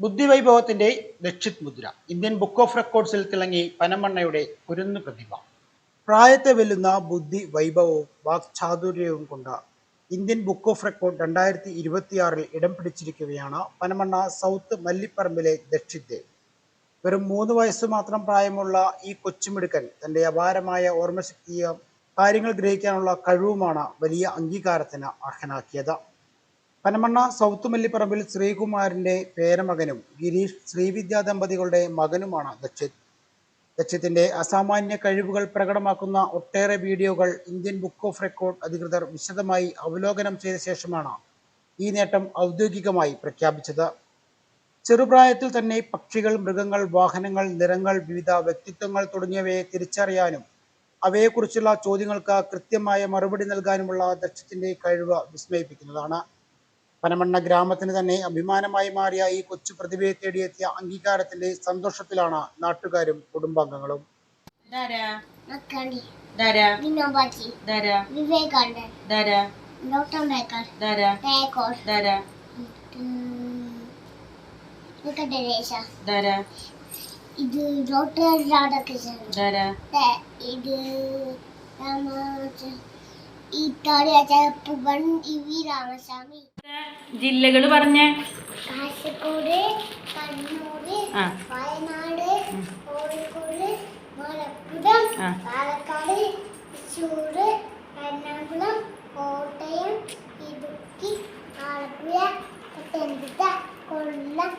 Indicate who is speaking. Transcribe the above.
Speaker 1: ബുദ്ധിവൈഭവത്തിന്റെ ലക്ഷിത് മുദ്ര. Indian book of റെക്കോർഡ്സിൽ തിളങ്ങി പനമണ്ണയുടെ കുരുന്നു പ്രതിഭ പ്രായത്തെ വെല്ലുന്ന ബുദ്ധി വൈഭവവും വാക്ചാതുര്യവും കൊണ്ട ഇന്ത്യൻ ബുക്ക് ഓഫ് റെക്കോർഡ് രണ്ടായിരത്തി ഇരുപത്തിയാറിൽ ഇടം പിടിച്ചിരിക്കുകയാണ് പനമണ്ണ സൗത്ത് മല്ലിപ്പറമ്പിലെ ദക്ഷിത് ദേവ്. വെറും മൂന്ന് വയസ്സ് മാത്രം പ്രായമുള്ള ഈ കൊച്ചുമിടുക്കൻ തന്റെ അപാരമായ ഓർമ്മശക്തിയും കാര്യങ്ങൾ ഗ്രഹിക്കാനുള്ള കഴിവുമാണ് വലിയ അംഗീകാരത്തിന് അർഹനാക്കിയത്. പനമണ്ണ സൗത്ത് മല്ലിപ്പറമ്പിൽ ശ്രീകുമാറിന്റെ പേരമകനും ഗിരീഷ് ശ്രീവിദ്യാ ദമ്പതികളുടെ മകനുമാണ് ദക്ഷിത് ദക്ഷിത്തിന്റെ അസാമാന്യ കഴിവുകൾ പ്രകടമാക്കുന്ന ഒട്ടേറെ വീഡിയോകൾ ഇന്ത്യൻ ബുക്ക് ഓഫ് റെക്കോർഡ് അധികൃതർ വിശദമായി അവലോകനം ചെയ്ത ശേഷമാണ് ഈ നേട്ടം ഔദ്യോഗികമായി പ്രഖ്യാപിച്ചത്. ചെറുപ്രായത്തിൽ തന്നെ പക്ഷികൾ മൃഗങ്ങൾ വാഹനങ്ങൾ നിറങ്ങൾ വിവിധ വ്യക്തിത്വങ്ങൾ തുടങ്ങിയവയെ തിരിച്ചറിയാനും അവയെക്കുറിച്ചുള്ള ചോദ്യങ്ങൾക്ക് കൃത്യമായ മറുപടി നൽകാനുമുള്ള ദക്ഷത്തിന്റെ കഴിവ് വിസ്മയിപ്പിക്കുന്നതാണ്. പനമണ്ണ ഗ്രാമത്തിന് തന്നെ അഭിമാനമായി മാറിയ ഈ കൊച്ചു പ്രതിഭയെ തേടിയെത്തിയ അംഗീകാരത്തിന്റെ സന്തോഷത്തിലാണ് നാട്ടുകാരും കുടുംബാംഗങ്ങളും.
Speaker 2: ഇത് ഡോക്ടർ രാധാകൃഷ്ണൻ. ഇത്
Speaker 3: ജില്ലകൾ പറഞ്ഞ.
Speaker 2: കാസർഗോഡ് വയനാട് കോഴിക്കോട് മലപ്പുറം പാലക്കാട് തൃശ്ശൂർ എറണാകുളം കോട്ടയം ഇടുക്കി ആലപ്പുഴ പത്തനംതിട്ട കൊല്ലം